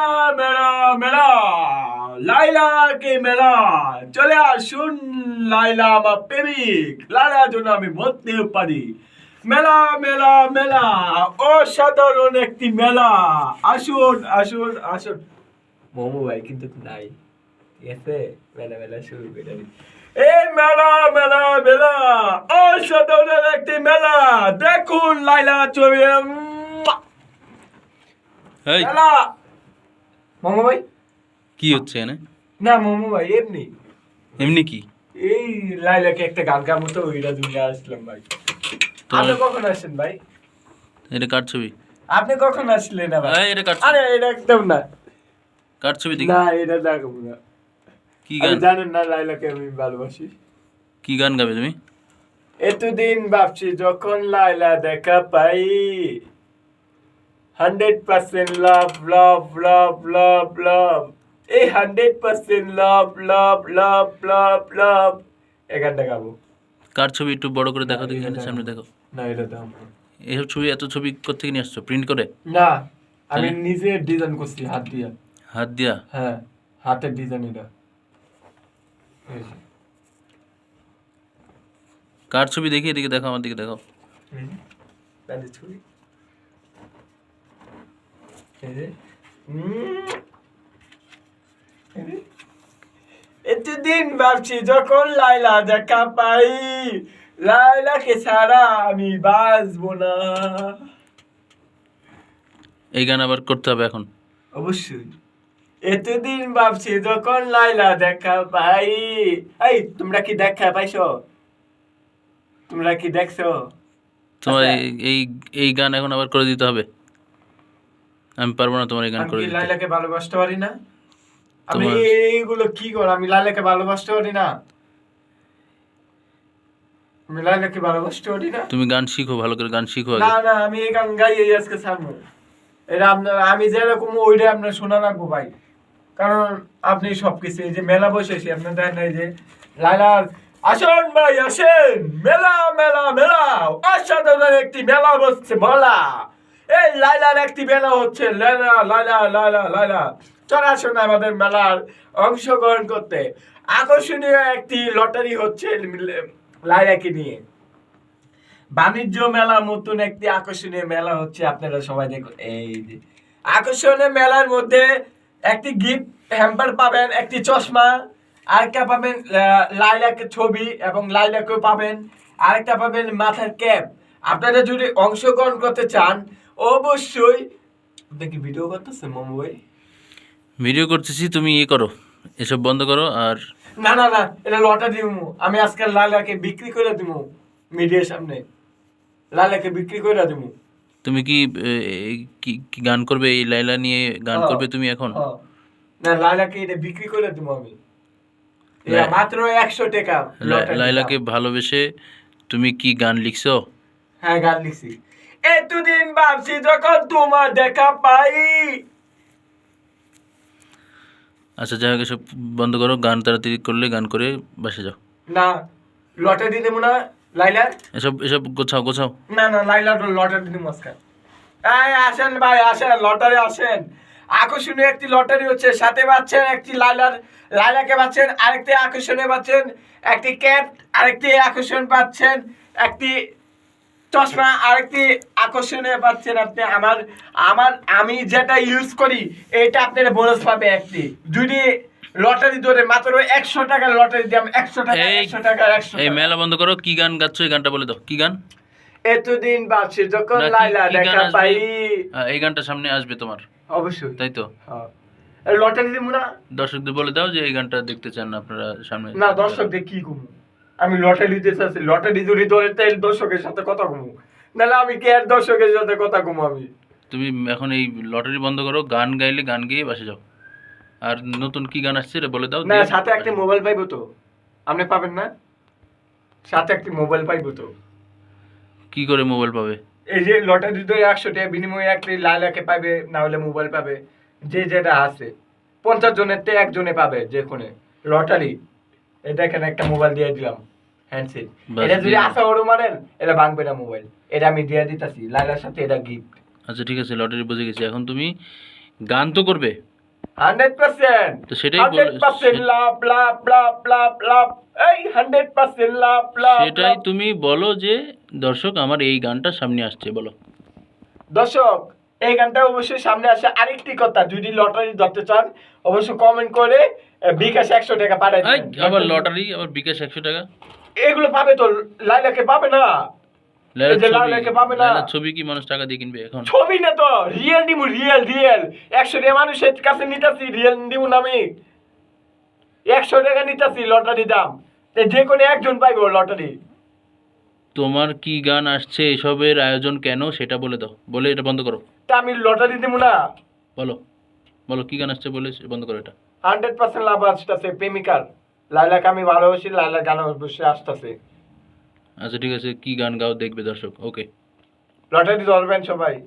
মেলা মেলা মেলা। লাইলা কে মেলা। চলে আসুন লাইলা আমার প্রেমিক। লাইলার জন্য আমি মরতে পারি। মেলা মেলা মেলা। অসাধারণ একটি মেলা। আসুন আসুন আসুন। মোমো ভাই কিন্তু নাই। আছে? মেলা মেলা শুরু করে। এই মেলা মেলা মেলা। অসাধারণ একটি মেলা। দেখুন লাইলা ছবি। মেলা। মোমো ভাই? কি হচ্ছে এখানে না মোমো ভাই এমনি। এমনি কি? এই লাইলাকে একটা গান গাবো তো ওইটা তুমি আসলাম ভাই। আপনি কখন আসছেন ভাই? এটা কার ছবি? আপনি কখন আসলেন না ভাই এটা কার আরে এটা একদম না। কার ছবি দেখি? না এটা দেখাবো না। কি গান? জানেন না লাইলাকে আমি ভালোবাসি? কি গান গাবে তুমি? এতদিন ভাবছি যখন লাইলা দেখা পাই হান্ড্রেড পার্সেন্ট লাভ লাভ লাভ লাভ লাভ এই হান্ড্রেড পার্সেন্ট লাভ লাভ লাভ লাভ লাভ এখানটা গাবো। কার ছবি একটু বড় করে দেখো দেখি সামনে দেখো। না এটা দাম এইসব ছবি এত ছবি কোথেকে নিয়ে আসছো? প্রিন্ট করে? না আমি? নিজে ডিজাইন করছি হাত দিয়ে। হাত দিয়া? হ্যাঁ হাতের ডিজাইন এটা। কার ছবি দেখি এদিকে দেখো আমার দিকে দেখো ছবি। এতদিন ভাবছি যখন লাইলা দেখা পাই লাইলাকে ছাড়া আমি বাঁচবো না। এই গান আবার করতে হবে এখন। অবশ্যই। এতদিন ভাবছি যখন লাইলা দেখা পাই। এই তোমরা কি দেখা পাইছো? তোমরা কি দেখছ? তোমার আচ্ছা। এই- এই এই গান এখন আবার করে দিতে হবে। আমি পারব না তোমার এই গান করে লাইলাকে ভালোবাসতে পারি না। আমি এইগুলো কি কর আমি লাইলাকে ভালোবাসতে পারি না। আমি লাইলাকে ভালোবাসতে পারি না। তুমি গান শিখো ভালো করে গান শিখো না না আমি এই গান গাই এই আজকে ছাড়বো। এটা আপনার আমি যেরকম ওইটা আপনার শোনা রাখব ভাই। কারণ আপনি সবকিছু এই যে মেলা বসেছি আপনার দেখেন এই যে লাইলার আসেন ভাই আসেন। মেলা মেলা মেলা। অসাধারণ একটি মেলা বসছে মেলা। এই লাইলার একটি মেলা হচ্ছে। লাইলা লাইলা লাইলা লাইলা চলে আসুন আমাদের মেলার অংশগ্রহণ করতে। আকর্ষণীয় একটি লটারি হচ্ছে লাইলাকে নিয়ে। বাণিজ্য মেলার মতন একটি আকর্ষণীয় মেলা হচ্ছে, আপনারা সবাই দেখুন। এই আকর্ষণীয় মেলার মধ্যে একটি গিফট, হ্যাম্পার পাবেন, একটি চশমা, আরেকটা পাবেন লাইলাকে ছবি এবং লাইলাকেও পাবেন। আরেকটা পাবেন মাথার ক্যাপ। আপনারা যদি অংশগ্রহণ করতে চান অবশ্যই। দেখি ভিডিও করতেছে মোমো ভাই? ভিডিও করতেছি তুমি ইয়ে করো এসব বন্ধ করো আর না না না এটা লটা দিব আমি আজকে লাইলাকে বিক্রি করে দিব মিডিয়ার সামনে। লাইলাকে বিক্রি করে দিব তুমি কি কি গান করবে? এই লাইলা নিয়ে গান হ্যাঁ। করবে তুমি এখন? হ্যাঁ। না লাইলাকে এটা বিক্রি করে দিব আমি। মাত্র একশো টাকা লাইলাকে ভালোবেসে তুমি কি গান লিখছো? হ্যাঁ গান লিখছি। এতদিন ভাবছি যখন তোমার দেখা পাই। আচ্ছা যাই হোক এসব বন্ধ করো গান তাড়াতাড়ি করলে গান করে বাসে যাও। না লটারি দেবো না লাইলা এসব এসব গোছাও গোছাও। না না লাইলা লটারি দিব আজকে। এই আসেন ভাই আসেন লটারি আসেন। আকর্ষণীয় একটি লটারি হচ্ছে সাথে পাচ্ছেন একটি লাইলার লাইলাকে পাচ্ছেন আরেকটি আকর্ষণীয় পাচ্ছেন একটি ক্যাপ আরেকটি আকর্ষণ পাচ্ছেন একটি চশমা আরেকটি আকর্ষণীয় পাচ্ছেন আপনি আমার আমার আমি যেটা ইউজ করি এটা আপনার বোনাস পাবে একটি। যদি লটারি ধরে মাত্র একশো টাকার লটারি দিয়ে আমি একশো টাকা একশো টাকা একশো এই মেলা বন্ধ করো কি গান গাচ্ছ এই গানটা বলে দাও কি গান? এতদিন ভাবছি যখন লাইলা দেখা পাই। এই গানটা সামনে আসবে তোমার। অবশ্যই। তাই তো? হ্যাঁ। লটারি দিব না দর্শকদের বলে দাও যে এই গানটা দেখতে চান আপনারা সামনে। না দর্শকদের কি কমু আমি লটারি দিতে চাচ্ছি লটারি যদি ধরে তাই দর্শকের সাথে কথা কমু। নাহলে আমি কে আর দর্শকের সাথে কথা কমু আমি? তুমি এখন এই লটারি বন্ধ করো গান গাইলে গান গেয়ে বাসে যাও। আর নতুন কি গান আসছে বলে দাও না সাথে একটা মোবাইল পাইবো তো। আপনি পাবেন না? সাথে একটি মোবাইল পাইবো তো। কি করে মোবাইল পাবে? এই যে লটারি ধরে একশো টাকা বিনিময়ে একটি লাইলাকে পাবে না হলে মোবাইল পাবে। যে যেটা আছে পঞ্চাশ জনের তে একজনে পাবে যেখানে লটারি। এটা এখানে একটা মোবাইল দিয়ে দিলাম। হ্যান্ডসেট এটা যদি ওরও মারেন এটা ভাঙবে না মোবাইল। এটা আমি দিয়ে দিতেছি লাইলার সাথে এটা গিফট আচ্ছা ঠিক আছে লটারি বুঝে গেছি। এখন তুমি গান তো করবে? Hundred percent. তো সেটাই বলে- হান্ড্রেড পার্সেন্ট সে- লাভ লাভ লাভ লাভ লাভ। এই হান্ড্রেড পার্সেন্ট লাভ লাভ সেটাই তুমি বলো যে দর্শক আমার এই গানটা সামনে আসছে বলো। দর্শক এই গানটা অবশ্যই সামনে আসে। আরেকটি কথা যদি লটারি ধরতে চান অবশ্যই কমেন্ট করে বিকাশ একশো টাকা পাঠাই আবার লটারি আবার বিকাশ একশো টাকা? এগুলো পাবে তো লাইলাকে পাবে না? ছবি পাবে না। ছবি কি মানুষ টাকা দিয়ে কিনবে এখন? ছবি না তো রিয়েল রিয়েল রিয়েল একশো টাকা মানুষের কাছে নিতেছি রিয়েল না আমি। একশো টাকা নিতেছি লটারি দাম। তে যে কোনো একজন পাইবো লটারি। তোমার কি গান আসছে এসবের আয়োজন কেন সেটা বলে দাও। বলে এটা বন্ধ করো। তা আমি লটারি দিমু না। বলো। বলো কি গান আসছে বলে বন্ধ করো এটা। হান্ড্রেড পার্সেন্ট লাভ আসতেছে প্রেমিকার। লাইলাকে আমি ভালোবাসি লাইলার গান অবশ্যই আসতেছে। আচ্ছা ঠিক আছে কি গান গাও দেখবে দর্শক ওকে। লটারি ধরবেন সবাই।